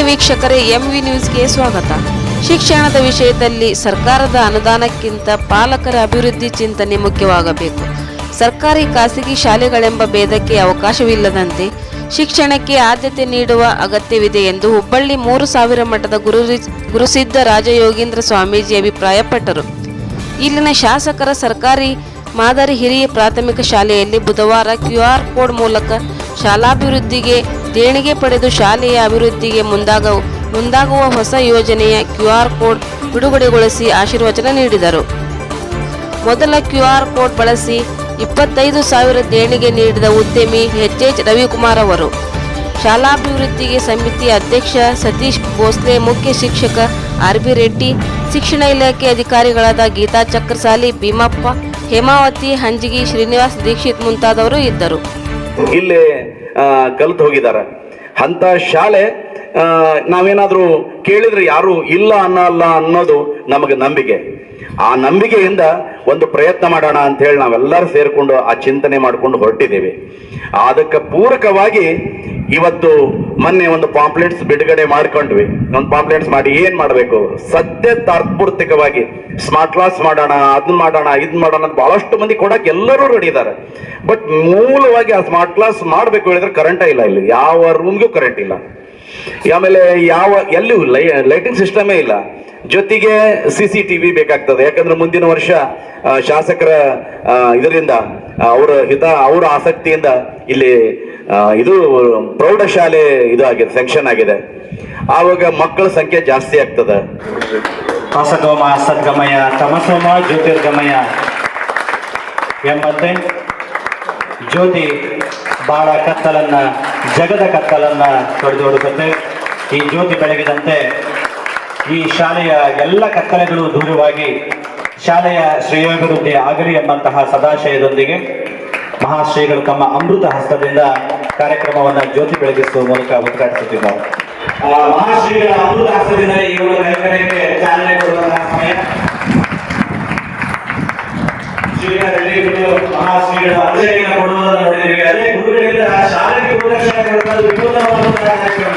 ಪ್ರಿಯ ವೀಕ್ಷಕರೇ ಎಂವಿ ನ್ಯೂಸ್ಗೆ ಸ್ವಾಗತ. ಶಿಕ್ಷಣದ ವಿಷಯದಲ್ಲಿ ಸರ್ಕಾರದ ಅನುದಾನಕ್ಕಿಂತ ಪಾಲಕರ ಅಭಿವೃದ್ಧಿ ಚಿಂತನೆ ಮುಖ್ಯವಾಗಬೇಕು. ಸರ್ಕಾರಿ ಖಾಸಗಿ ಶಾಲೆಗಳೆಂಬ ಭೇದಕ್ಕೆ ಅವಕಾಶವಿಲ್ಲದಂತೆ ಶಿಕ್ಷಣಕ್ಕೆ ಆದ್ಯತೆ ನೀಡುವ ಅಗತ್ಯವಿದೆ ಎಂದು ಹುಬ್ಬಳ್ಳಿ ಮೂರು ಸಾವಿರ ಮಠದ ಗುರು ಗುರುಸಿದ್ಧ ರಾಜಯೋಗೀಂದ್ರ ಸ್ವಾಮೀಜಿ ಅಭಿಪ್ರಾಯಪಟ್ಟರು. ಇಲ್ಲಿನ ಶಾಸಕರ ಸರ್ಕಾರಿ ಮಾದರಿ ಹಿರಿಯ ಪ್ರಾಥಮಿಕ ಶಾಲೆಯಲ್ಲಿ ಬುಧವಾರ ಕ್ಯೂಆರ್ ಕೋಡ್ ಮೂಲಕ ಶಾಲಾಭಿವೃದ್ಧಿಗೆ ದೇಣಿಗೆ ಪಡೆದು ಶಾಲೆಯ ಅಭಿವೃದ್ಧಿಗೆ ಮುಂದಾಗ ಮುಂದಾಗುವ ಹೊಸ ಯೋಜನೆಯ ಕ್ಯೂಆರ್ ಕೋಡ್ ಬಿಡುಗಡೆಗೊಳಿಸಿ ಆಶೀರ್ವಚನ ನೀಡಿದರು. ಮೊದಲ ಕ್ಯೂಆರ್ ಕೋಡ್ ಬಳಸಿ ಇಪ್ಪತ್ತೈದು ಸಾವಿರ ದೇಣಿಗೆ ನೀಡಿದ ಉದ್ಯಮಿ ಎಚ್ ಎಚ್ ರವಿಕುಮಾರ್ ಅವರು. ಶಾಲಾಭಿವೃದ್ಧಿಗೆ ಸಮಿತಿ ಅಧ್ಯಕ್ಷ ಸತೀಶ್ ಭೋಸ್ಲೆ, ಮುಖ್ಯ ಶಿಕ್ಷಕ ಆರ್ ಬಿ ರೆಡ್ಡಿ, ಶಿಕ್ಷಣ ಇಲಾಖೆ ಅಧಿಕಾರಿಗಳಾದ ಗೀತಾ ಚಕ್ರಸಾಲಿ ಭೀಮಪ್ಪ, ಹೇಮಾವತಿ ಹಂಜಿಗಿ ಶ್ರೀನಿವಾಸ್ ದೀಕ್ಷಿತ್ ಮುಂತಾದವರು ಇದ್ದರು. ಇಲ್ಲಿ ಕಲ್ತು ಹೋಗಿದ್ದಾರೆ. ಅಂತ ಶಾಲೆ ನಾವೇನಾದ್ರೂ ಕೇಳಿದ್ರೆ ಯಾರು ಇಲ್ಲ ಅನ್ನಲ್ಲ ಅನ್ನೋದು ನಮಗೆ ನಂಬಿಕೆ. ಆ ನಂಬಿಕೆಯಿಂದ ಒಂದು ಪ್ರಯತ್ನ ಮಾಡೋಣ ಅಂತ ಹೇಳಿ ನಾವೆಲ್ಲರೂ ಸೇರಿಕೊಂಡು ಆ ಚಿಂತನೆ ಮಾಡ್ಕೊಂಡು ಹೊರಟಿದ್ದೇವೆ. ಅದಕ್ಕೆ ಪೂರಕವಾಗಿ ಇವತ್ತು ಮೊನ್ನೆ ಒಂದು ಪಾಂಪ್ಲೆಟ್ಸ್ ಬಿಡುಗಡೆ ಮಾಡ್ಕೊಂಡ್ವಿ. ಒಂದು ಪಾಂಪ್ಲೆಟ್ಸ್ ಮಾಡಿ ಏನ್ ಮಾಡಬೇಕು? ಸದ್ಯ ತಾತ್ಪೂರ್ತಿಕವಾಗಿ ಸ್ಮಾರ್ಟ್ ಕ್ಲಾಸ್ ಮಾಡೋಣ, ಅದನ್ನ ಮಾಡೋಣ ಇದ್ ಮಾಡೋಣ ಅಂತ ಬಹಳಷ್ಟು ಮಂದಿ ಕೊಡಕ್ಕೆ ಎಲ್ಲರೂ ರೆಡಿ ಇದ್ದಾರೆ. ಬಟ್ ಮೂಲವಾಗಿ ಆ ಸ್ಮಾರ್ಟ್ ಕ್ಲಾಸ್ ಮಾಡಬೇಕು ಹೇಳಿದ್ರೆ ಕರೆಂಟೇ ಇಲ್ಲ ಇಲ್ಲಿ. ಯಾವ ರೂಮ್ಗೂ ಕರೆಂಟ್ ಇಲ್ಲ. ಆಮೇಲೆ ಯಾವ ಎಲ್ಲಿಯೂ ಲೈ ಲೈಟಿಂಗ್ ಸಿಸ್ಟಮೇ ಇಲ್ಲ. ಜೊತೆಗೆ ಸಿ ಸಿ ಟಿ ವಿ ಬೇಕಾಗ್ತದೆ. ಯಾಕಂದ್ರೆ ಮುಂದಿನ ವರ್ಷ ಶಾಸಕರ ಇದರಿಂದ ಅವರ ಹಿತ, ಅವರ ಆಸಕ್ತಿಯಿಂದ ಇಲ್ಲಿ ಇದು ಪ್ರೌಢಶಾಲೆ ಇದು ಆಗಿದೆ ಸೆಕ್ಷನ್ ಆಗಿದೆ. ಆವಾಗ ಮಕ್ಕಳ ಸಂಖ್ಯೆ ಜಾಸ್ತಿ ಆಗ್ತದೆ. ಅಸತೋಮ ಸದ್ಗಮಯ, ತಮಸೋಮ, ಜ್ಯೋತಿರ್ಗಮಯ ಎಂಬಂತೆ ಜ್ಯೋತಿ ಬಾಳ ಕತ್ತಲನ್ನ, ಜಗದ ಕತ್ತಲನ್ನ ತೊಡೆದೋಡುತ್ತೆ ಈ ಜ್ಯೋತಿ ಬೆಳಗಿದಂತೆ ಈ ಶಾಲೆಯ ಎಲ್ಲ ಕತ್ತಲೆಗಳು ದೂರವಾಗಿ ಶಾಲೆಯ ಶ್ರೇಯೋಭಿವೃದ್ಧಿ ಆಗಲಿ ಎಂಬಂತಹ ಸದಾಶಯದೊಂದಿಗೆ ಮಹಾಶ್ರೀಗಳು ತಮ್ಮ ಅಮೃತ ಹಸ್ತದಿಂದ ಕಾರ್ಯಕ್ರಮವನ್ನು ಜ್ಯೋತಿ ಬೆಳಗಿಸುವ ಮೂಲಕ ಉದ್ಘಾಟಿಸುತ್ತಿದ್ದಾರೆ. ಮಹಾಶ್ರೀಗಳ ಅಮೃತ ಹಸ್ತದಿಂದ ಈ ಒಂದು ಕಾರ್ಯಕ್ರಮಕ್ಕೆ ಚಾಲನೆ ಕೊಡುವಂತಹ ಸಮಯ. ಶ್ರೀಗಳು ಮಹಾಶ್ರೀಗಳ ಅಧ್ಯಯನ ಕೊಡುವುದನ್ನು ಗುರುಗಳಿಂದ ಶಾಲೆಗೆ ಕಾರ್ಯಕ್ರಮ.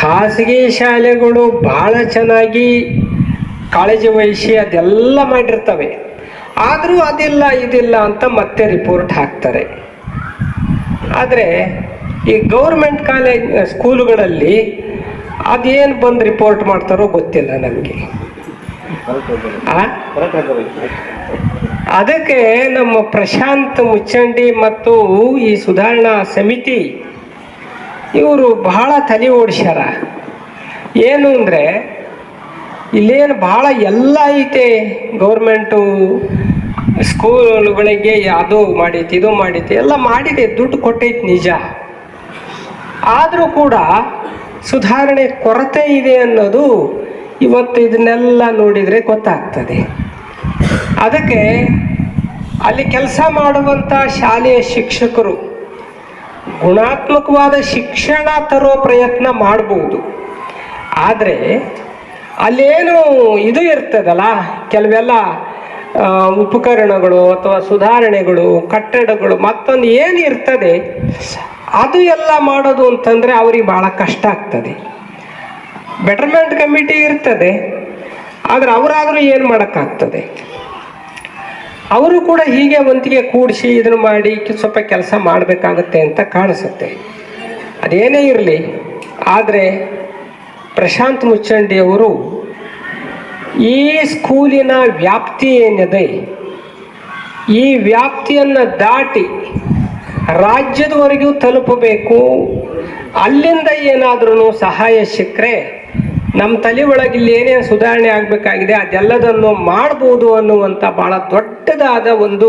ಖಾಸಗಿ ಶಾಲೆಗಳು ಭಾಳ ಚೆನ್ನಾಗಿ ಕಾಳಜಿ ವಹಿಸಿ ಅದೆಲ್ಲ ಮಾಡಿರ್ತವೆ. ಆದರೂ ಅದಿಲ್ಲ, ಇದಿಲ್ಲ ಅಂತ ಮತ್ತೆ ರಿಪೋರ್ಟ್ ಹಾಕ್ತಾರೆ. ಆದರೆ ಈ ಗೌರ್ಮೆಂಟ್ ಕಾಲೇಜ್ ಸ್ಕೂಲುಗಳಲ್ಲಿ ಅದೇನು ಬಂದು ರಿಪೋರ್ಟ್ ಮಾಡ್ತಾರೋ ಗೊತ್ತಿಲ್ಲ ನನಗೆ ಅದಕ್ಕೆ ನಮ್ಮ ಪ್ರಶಾಂತ್ ಮುಚ್ಚಂಡಿ ಮತ್ತು ಈ ಸುಧಾರಣಾ ಸಮಿತಿ ಇವರು ಬಹಳ ತಲೆ ಓಡಿಸ್ಯಾರ. ಏನು ಅಂದರೆ, ಇಲ್ಲೇನು ಭಾಳ ಎಲ್ಲ ಐತೆ ಗೌರ್ಮೆಂಟು ಸ್ಕೂಲ್ಗಳಿಗೆ ಅದು ಮಾಡೈತಿ ಇದು ಮಾಡೈತಿ ಎಲ್ಲ ಮಾಡಿದೆ, ದುಡ್ಡು ಕೊಟ್ಟೈತಿ ನಿಜ. ಆದರೂ ಕೂಡ ಸುಧಾರಣೆ ಕೊರತೆ ಇದೆ ಅನ್ನೋದು ಇವತ್ತು ಇದನ್ನೆಲ್ಲ ನೋಡಿದರೆ ಗೊತ್ತಾಗ್ತದೆ. ಅದಕ್ಕೆ ಅಲ್ಲಿ ಕೆಲಸ ಮಾಡುವಂಥ ಶಾಲೆಯ ಶಿಕ್ಷಕರು ಗುಣಾತ್ಮಕವಾದ ಶಿಕ್ಷಣ ತರೋ ಪ್ರಯತ್ನ ಮಾಡಬಹುದು ಆದರೆ ಅಲ್ಲೇನು ಇದು ಇರ್ತದಲ್ಲ, ಕೆಲವೆಲ್ಲ ಉಪಕರಣಗಳು ಅಥವಾ ಸುಧಾರಣೆಗಳು, ಕಟ್ಟಡಗಳು, ಮತ್ತೊಂದು ಏನು ಇರ್ತದೆ, ಅದು ಎಲ್ಲ ಮಾಡೋದು ಅಂತಂದರೆ ಅವ್ರಿಗೆ ಭಾಳ ಕಷ್ಟ ಆಗ್ತದೆ. ಬೆಟರ್ಮೆಂಟ್ ಕಮಿಟಿ ಇರ್ತದೆ, ಆದರೆ ಅವರಾದರೂ ಏನು ಮಾಡೋಕ್ಕಾಗ್ತದೆ? ಅವರು ಕೂಡ ಹೀಗೆ ಒಂತಿಗೆ ಕೂಡಿಸಿ ಇದನ್ನು ಮಾಡಿ ಸ್ವಲ್ಪ ಕೆಲಸ ಮಾಡಬೇಕಾಗತ್ತೆ ಅಂತ ಕಾಣಿಸುತ್ತೆ. ಅದೇನೇ ಇರಲಿ, ಆದರೆ ಪ್ರಶಾಂತ್ ಮುಚ್ಚಂಡಿಯವರು ಈ ಸ್ಕೂಲಿನ ವ್ಯಾಪ್ತಿ ಏನಿದೆ, ಈ ವ್ಯಾಪ್ತಿಯನ್ನು ದಾಟಿ ರಾಜ್ಯದವರೆಗೂ ತಲುಪಬೇಕು, ಅಲ್ಲಿಂದ ಏನಾದ್ರೂ ಸಹಾಯ ಸಿಕ್ಕರೆ ನಮ್ಮ ತಲೆ ಒಳಗೆ ಇಲ್ಲಿ ಏನೇನು ಸುಧಾರಣೆ ಆಗಬೇಕಾಗಿದೆ ಅದೆಲ್ಲದನ್ನು ಮಾಡ್ಬೋದು ಅನ್ನುವಂಥ ಭಾಳ ದೊಡ್ಡದಾದ ಒಂದು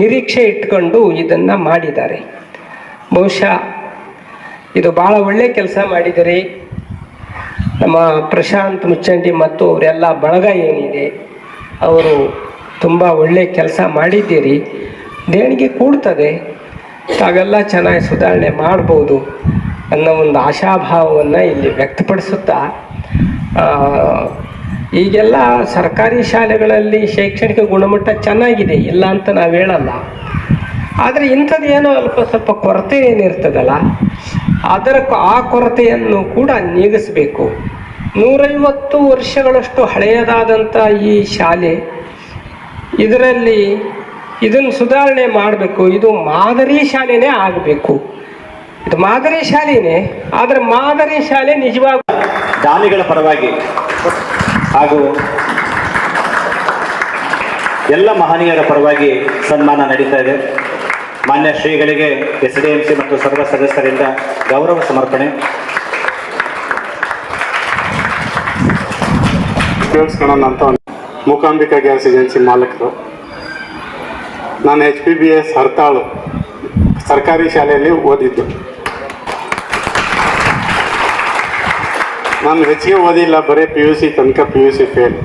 ನಿರೀಕ್ಷೆ ಇಟ್ಕೊಂಡು ಇದನ್ನು ಮಾಡಿದ್ದಾರೆ. ಬಹುಶಃ ಇದು ಭಾಳ ಒಳ್ಳೆ ಕೆಲಸ ಮಾಡಿದಿರಿ ನಮ್ಮ ಪ್ರಶಾಂತ್ ಮುಚ್ಚಂಡಿ ಮತ್ತು ಅವರೆಲ್ಲ ಬಳಗ ಏನಿದೆ, ಅವರು ತುಂಬ ಒಳ್ಳೆ ಕೆಲಸ ಮಾಡಿದ್ದೀರಿ. ದೇಣಿಗೆ ಕೂಡ್ತದೆ, ತಾವೆಲ್ಲ ಚೆನ್ನಾಗಿ ಸುಧಾರಣೆ ಮಾಡ್ಬೋದು ಅನ್ನೋ ಒಂದು ಆಶಾಭಾವವನ್ನು ಇಲ್ಲಿ ವ್ಯಕ್ತಪಡಿಸುತ್ತಾ ಈಗೆಲ್ಲ ಸರ್ಕಾರಿ ಶಾಲೆಗಳಲ್ಲಿ ಶೈಕ್ಷಣಿಕ ಗುಣಮಟ್ಟ ಚೆನ್ನಾಗಿದೆ, ಇಲ್ಲ ಅಂತ ನಾವು ಹೇಳಲ್ಲ. ಆದರೆ ಇಂಥದ್ದು ಏನೋ ಅಲ್ಪ ಸ್ವಲ್ಪ ಕೊರತೆ ಏನಿರ್ತದಲ್ಲ, ಅದರ ಆ ಕೊರತೆಯನ್ನು ಕೂಡ ನೀಗಿಸಬೇಕು. ನೂರೈವತ್ತು ವರ್ಷಗಳಷ್ಟು ಹಳೆಯದಾದಂಥ ಈ ಶಾಲೆ, ಇದರಲ್ಲಿ ಇದನ್ನು ಸುಧಾರಣೆ ಮಾಡಬೇಕು. ಇದು ಮಾದರಿ ಶಾಲೆನೇ ಆಗಬೇಕು. ಇದು ಮಾದರಿ ಶಾಲೆನೇ, ಆದರೆ ಮಾದರಿ ಶಾಲೆ ನಿಜವಾಗ ದಾನಿಗಳ ಪರವಾಗಿ ಹಾಗೂ ಎಲ್ಲ ಮಹನೀಯರ ಪರವಾಗಿ ಸನ್ಮಾನ ನಡೀತಾ ಇದೆ. ಮಾನ್ಯ ಶ್ರೀಗಳಿಗೆ ಎಸ್ ಡಿ ಎಂ ಸಿ ಮತ್ತು ಸರ್ವ ಸದಸ್ಯರಿಂದ ಗೌರವ ಸಮರ್ಪಣೆ. ಉಪಯೋಗಿಸ್ಕೊಳ್ಳೋಣ ಅಂತ ಮೂಕಾಂಬಿಕಾ ಗ್ಯಾಸ್ ಏಜೆನ್ಸಿ ಮಾಲಕರು. ನಾನು H P B S Hartalu ಸರ್ಕಾರಿ ಶಾಲೆಯಲ್ಲಿ ಓದಿದ್ದು. ನಾನು ಹೆಚ್ಚಿಗೆ ಓದಿಲ್ಲ, ಬರೀ ಪಿ ಯು ಸಿ ತನಕ ಪಿ ಯು ಸಿ ಫೇಲ್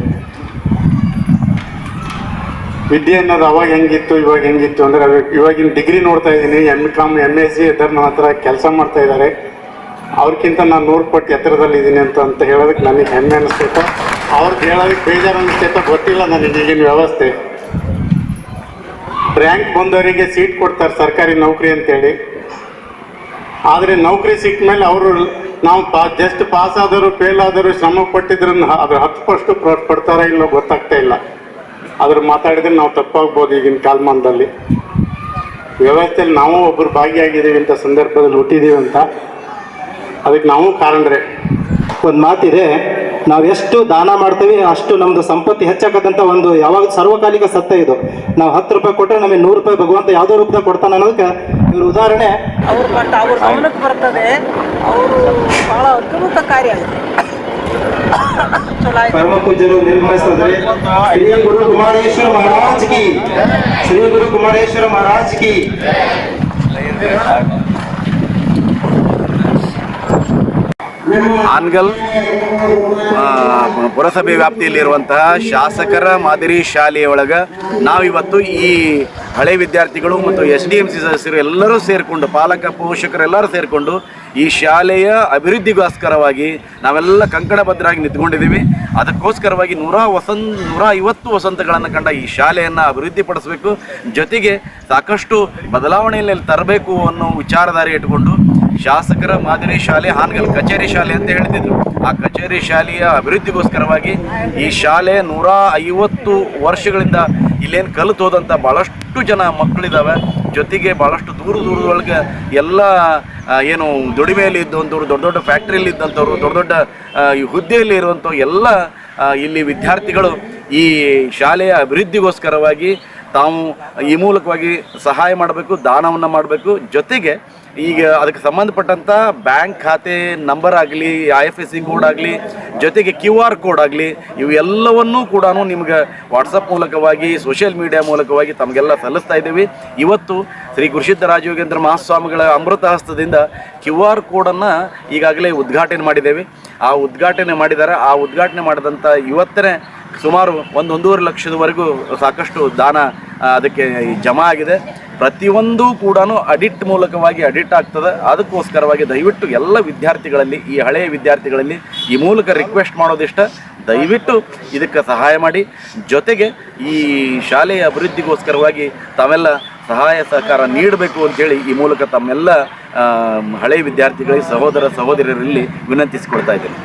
ವಿದ್ಯೆ ಅನ್ನೋದು ಅವಾಗ ಹೆಂಗಿತ್ತು, ಇವಾಗ ಹೆಂಗಿತ್ತು ಅಂದರೆ ಇವಾಗಿನ ಡಿಗ್ರಿ ನೋಡ್ತಾ ಇದ್ದೀನಿ M com M S C ಇದ್ದಾರೆ ನನ್ನ ಹತ್ರ ಕೆಲಸ ಮಾಡ್ತಾ ಇದ್ದಾರೆ ಅವ್ರಿಗಿಂತ ನಾನು ನೂರು ಪಟ್ಟು ಎತ್ತರದಲ್ಲಿದ್ದೀನಿ ಅಂತ ಅಂತ ಹೇಳೋದಕ್ಕೆ ನನಗೆ ಹೆಮ್ಮೆ ಅನಿಸ್ತೈತೆ, ಅವ್ರಿಗೆ ಹೇಳೋದಕ್ಕೆ ಬೇಜಾರು ಅನಿಸ್ತೈತೆ ಗೊತ್ತಿಲ್ಲ ನನಗೆ ಈಗಿನ ವ್ಯವಸ್ಥೆ. ರ್ಯಾಂಕ್ ಬಂದವರಿಗೆ ಸೀಟ್ ಕೊಡ್ತಾರೆ ಸರ್ಕಾರಿ ನೌಕರಿ ಅಂತೇಳಿ. ಆದರೆ ನೌಕರಿ ಸಿಕ್ಕ ಮೇಲೆ ಅವರು ನಾವು ಪಾ ಜಸ್ಟ್ ಪಾಸ್ ಆದರೂ ಫೇಲ್ ಆದರೂ ಶ್ರಮ ಪಟ್ಟಿದ್ರೆ ಅದ್ರ ಹತ್ತು ಪಷ್ಟು ಪಡ್ತಾರ ಇಲ್ಲೋ ಗೊತ್ತಾಗ್ತಾ ಇಲ್ಲ. ಅದ್ರ ಮಾತಾಡಿದ್ರೆ ನಾವು ತಪ್ಪಾಗ್ಬೋದು ಈಗಿನ ಕಾಲಮಾನದಲ್ಲಿ. ವ್ಯವಸ್ಥೆಯಲ್ಲಿ ನಾವು ಒಬ್ರು ಭಾಗಿಯಾಗಿದ್ದೀವಿ ಅಂತ ಸಂದರ್ಭದಲ್ಲಿ ಹುಟ್ಟಿದೀವಿ ಅಂತ. ಅದಕ್ಕೆ ನಾವು ಕಾರಣರೇ. ಒಂದು ಮಾತಿದೆ ನಾವು ಎಷ್ಟು ದಾನ ಮಾಡ್ತೀವಿ ಅಷ್ಟು ನಮ್ದು ಸಂಪತ್ತಿ ಹೆಚ್ಚಾಕತ್ತಂತ ಒಂದು ಯಾವಾಗ ಸರ್ವಕಾಲಿಕ ಸತ್ಯ ಇದು. ನಾವು ಹತ್ತು ರೂಪಾಯಿ ಕೊಟ್ಟರೆ ನಮಗೆ ನೂರು ರೂಪಾಯಿ ಭಗವಂತ ಯಾವುದೋ ರೂಪದಾಗ ಕೊಡ್ತಾನೆ ಅನ್ನೋದಕ್ಕೆ ಇವ್ರ ಉದಾಹರಣೆ. ಅವ್ರು ಬಟ್ ಅವ್ರ ಗಮನಕ್ಕೆ ಬರ್ತದೆ ಅವರು ಬಹಳ ಅದ್ಭುತ ಕಾರ್ಯ ಆಗಿದೆ ಪರಮ ಪೂಜ್ಯರು ನಿರ್ಮಿಸಿದ್ರೆ. ಶ್ರೀ ಗುರು ಕುಮಾರೇಶ್ವರ ಮಹಾರಾಜ್ ಕಿ. ಶ್ರೀ ಗುರು ಕುಮಾರೇಶ್ವರ ಮಹಾರಾಜ್ ಕಿ. ಹಾನ್ಗಲ್ ಆ, ಪುರಸಭೆ ವ್ಯಾಪ್ತಿಯಲ್ಲಿರುವಂತಹ ಶಾಸಕರ ಮಾದರಿ ಶಾಲೆಯೊಳಗ ನಾವಿವತ್ತು ಈ ಹಳೆ ವಿದ್ಯಾರ್ಥಿಗಳು ಮತ್ತು ಎಸ್ ಡಿ ಎಂ ಸಿ ಸದಸ್ಯರು ಎಲ್ಲರೂ ಸೇರಿಕೊಂಡು ಪಾಲಕ ಪೋಷಕರೆಲ್ಲರೂ ಸೇರಿಕೊಂಡು ಈ ಶಾಲೆಯ ಅಭಿವೃದ್ಧಿಗೋಸ್ಕರವಾಗಿ ನಾವೆಲ್ಲ ಕಂಕಣಬದ್ಧರಾಗಿ ನಿಂತ್ಕೊಂಡಿದ್ದೀವಿ. ಅದಕ್ಕೋಸ್ಕರವಾಗಿ ನೂರ ವಸಂತ ನೂರ ಐವತ್ತು ವಸಂತಗಳನ್ನು ಕಂಡ ಈ ಶಾಲೆಯನ್ನು ಅಭಿವೃದ್ಧಿಪಡಿಸಬೇಕು. ಜೊತೆಗೆ ಸಾಕಷ್ಟು ಬದಲಾವಣೆಯಲ್ಲಿ ತರಬೇಕು ಅನ್ನೋ ವಿಚಾರಧಾರೆ ಇಟ್ಕೊಂಡು ಶಾಸಕರ ಮಾದರಿ ಶಾಲೆ, ಹಾನಗಲ್ ಕಚೇರಿ ಶಾಲೆ ಅಂತ ಹೇಳ್ತಿದ್ರು. ಆ ಕಚೇರಿ ಶಾಲೆಯ ಅಭಿವೃದ್ಧಿಗೋಸ್ಕರವಾಗಿ ಈ ಶಾಲೆ ನೂರ ಐವತ್ತು ವರ್ಷಗಳಿಂದ ಇಲ್ಲೇನು ಕಲಿತು ಹೋದಂಥ ಭಾಳಷ್ಟು ಜನ ಮಕ್ಕಳಿದ್ದಾವೆ ಜೊತೆಗೆ ಭಾಳಷ್ಟು ದೂರ ದೂರದೊಳಗೆ ಎಲ್ಲ ಏನು ದುಡಿಮೆಯಲ್ಲಿ ಇದ್ದಂಥವ್ರು, ದೊಡ್ಡ ದೊಡ್ಡ ಫ್ಯಾಕ್ಟ್ರಿಯಲ್ಲಿ ಇದ್ದಂಥವ್ರು, ದೊಡ್ಡ ದೊಡ್ಡ ಈ ಹುದ್ದೆಯಲ್ಲಿ ಇರುವಂಥ ಎಲ್ಲ ಇಲ್ಲಿ ವಿದ್ಯಾರ್ಥಿಗಳು ಈ ಶಾಲೆಯ ಅಭಿವೃದ್ಧಿಗೋಸ್ಕರವಾಗಿ ತಾವು ಈ ಮೂಲಕವಾಗಿ ಸಹಾಯ ಮಾಡಬೇಕು, ದಾನವನ್ನು ಮಾಡಬೇಕು. ಜೊತೆಗೆ ಈಗ ಅದಕ್ಕೆ ಸಂಬಂಧಪಟ್ಟಂಥ ಬ್ಯಾಂಕ್ ಖಾತೆ ನಂಬರ್ ಆಗಲಿ I F S C code ಆಗಲಿ, ಜೊತೆಗೆ ಕ್ಯೂ ಆರ್ ಕೋಡ್ ಆಗಲಿ, ಇವೆಲ್ಲವನ್ನೂ ಕೂಡ ನಿಮ್ಗೆ ವಾಟ್ಸಪ್ ಮೂಲಕವಾಗಿ ಸೋಷಿಯಲ್ ಮೀಡಿಯಾ ಮೂಲಕವಾಗಿ ತಮಗೆಲ್ಲ ಸಲ್ಲಿಸ್ತಾ ಇದ್ದೀವಿ. ಇವತ್ತು ಶ್ರೀ ಗುರುಸಿದ್ಧ ರಾಜಯೋಗೇಂದ್ರ ಮಹಾಸ್ವಾಮಿಗಳ ಅಮೃತ ಹಸ್ತದಿಂದ ಕ್ಯೂ ಆರ್ ಕೋಡನ್ನು ಈಗಾಗಲೇ ಉದ್ಘಾಟನೆ ಮಾಡಿದ್ದೇವೆ. ಆ ಉದ್ಘಾಟನೆ ಮಾಡಿದ್ದಾರೆ ಆ ಉದ್ಘಾಟನೆ ಮಾಡಿದಂಥ ಇವತ್ತನೇ ಸುಮಾರು ಒಂದು ಒಂದೂವರೆ ಲಕ್ಷದವರೆಗೂ ಸಾಕಷ್ಟು ದಾನ ಅದಕ್ಕೆ ಜಮಾ ಆಗಿದೆ. ಪ್ರತಿಯೊಂದು ಕೂಡ ಅಡಿಟ್ ಮೂಲಕವಾಗಿ ಅಡಿಟ್ ಆಗ್ತದೆ. ಅದಕ್ಕೋಸ್ಕರವಾಗಿ ದಯವಿಟ್ಟು ಎಲ್ಲ ವಿದ್ಯಾರ್ಥಿಗಳಲ್ಲಿ, ಈ ಹಳೆಯ ವಿದ್ಯಾರ್ಥಿಗಳಲ್ಲಿ ಈ ಮೂಲಕ ರಿಕ್ವೆಸ್ಟ್ ಮಾಡೋದಿಷ್ಟ. ದಯವಿಟ್ಟು ಇದಕ್ಕೆ ಸಹಾಯ ಮಾಡಿ. ಜೊತೆಗೆ ಈ ಶಾಲೆಯ ಅಭಿವೃದ್ಧಿಗೋಸ್ಕರವಾಗಿ ತಾವೆಲ್ಲ ಸಹಾಯ ಸಹಕಾರ ನೀಡಬೇಕು ಅಂತೇಳಿ ಈ ಮೂಲಕ ತಮ್ಮೆಲ್ಲ ಹಳೆಯ ವಿದ್ಯಾರ್ಥಿಗಳಿಗೆ ಸಹೋದರ ಸಹೋದರರಲ್ಲಿ ವಿನಂತಿಸಿಕೊಳ್ತಾ ಇದ್ದೇನೆ.